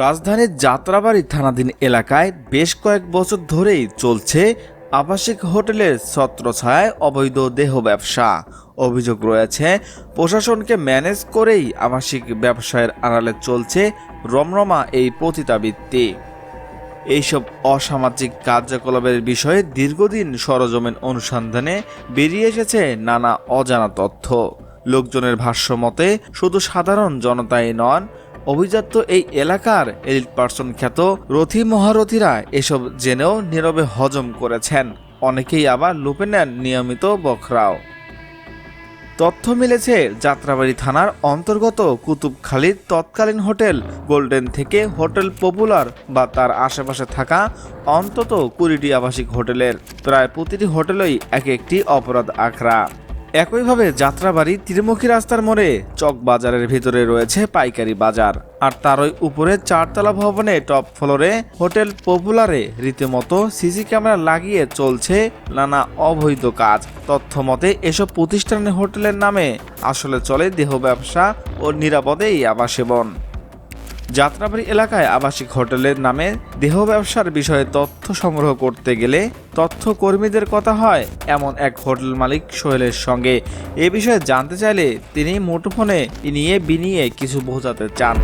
রাজধানীর যাত্রাবাড়ি থানাধীন এলাকায় বেশ কয়েক বছর ধরেই চলছে আবাসিক হোটেলের ছত্রছায়ায় অবৈধ দেহ ব্যবসা। অভিযোগ রয়েছে, প্রশাসনকে ম্যানেজ করেই আবাসিক ব্যবসায়ের আড়ালে চলছে রমরমা এই পতিতাবৃত্তি। এইসব অসামাজিক কার্যকলাপের বিষয়ে দীর্ঘদিন সরজমিন অনুসন্ধানে বেরিয়ে এসেছে নানা অজানা তথ্য। লোকজনের ভাষ্য মতে, শুধু সাধারণ জনতাই নন অভিজাত এই এলাকার এলিট পার্সন খ্যাত রথী মহারথীরা এসব জেনেও নীরবে হজম করেছেন। অনেকেই আবার লুপে নেন নিয়মিত বখরাও। তথ্য মিলেছে, যাত্রাবাড়ি থানার অন্তর্গত কুতুবখালীর তৎকালীন হোটেল গোল্ডেন থেকে হোটেল পপুলার বা তার আশেপাশে থাকা অন্তত কুড়িটি আবাসিক হোটেলের। প্রায় প্রতিটি হোটেলেই এক একটি অপরাধ আখড়া। একইভাবে যাত্রাবাড়ি ত্রিমুখী রাস্তার মোড়ে চক বাজারের ভিতরে রয়েছে পাইকারি বাজার। আর তারই উপরে চারতলা ভবনে টপ ফ্লোরে হোটেল পপুলারে রীতিমতো সিসি ক্যামেরা লাগিয়ে চলছে নানা অবৈধ কাজ। তথ্য মতে এসব প্রতিষ্ঠানের হোটেলের নামে আসলে চলে দেহ ব্যবসা ও নিরাপদে এই আবাসেবন। যাত্রাবাড়ি এলাকায় আবাসিক হোটেলের নামে দেহ ব্যবসার বিষয়ে তথ্য সংগ্রহ করতে গেলে তথ্য কর্মীদের কথা হয় এমন এক হোটেল মালিক সোহেলের সঙ্গে। এ বিষয়ে জানতে চাইলে তিনি মুঠোফোনে নিয়ে বিনিয়ে কিছু বোঝাতে চান।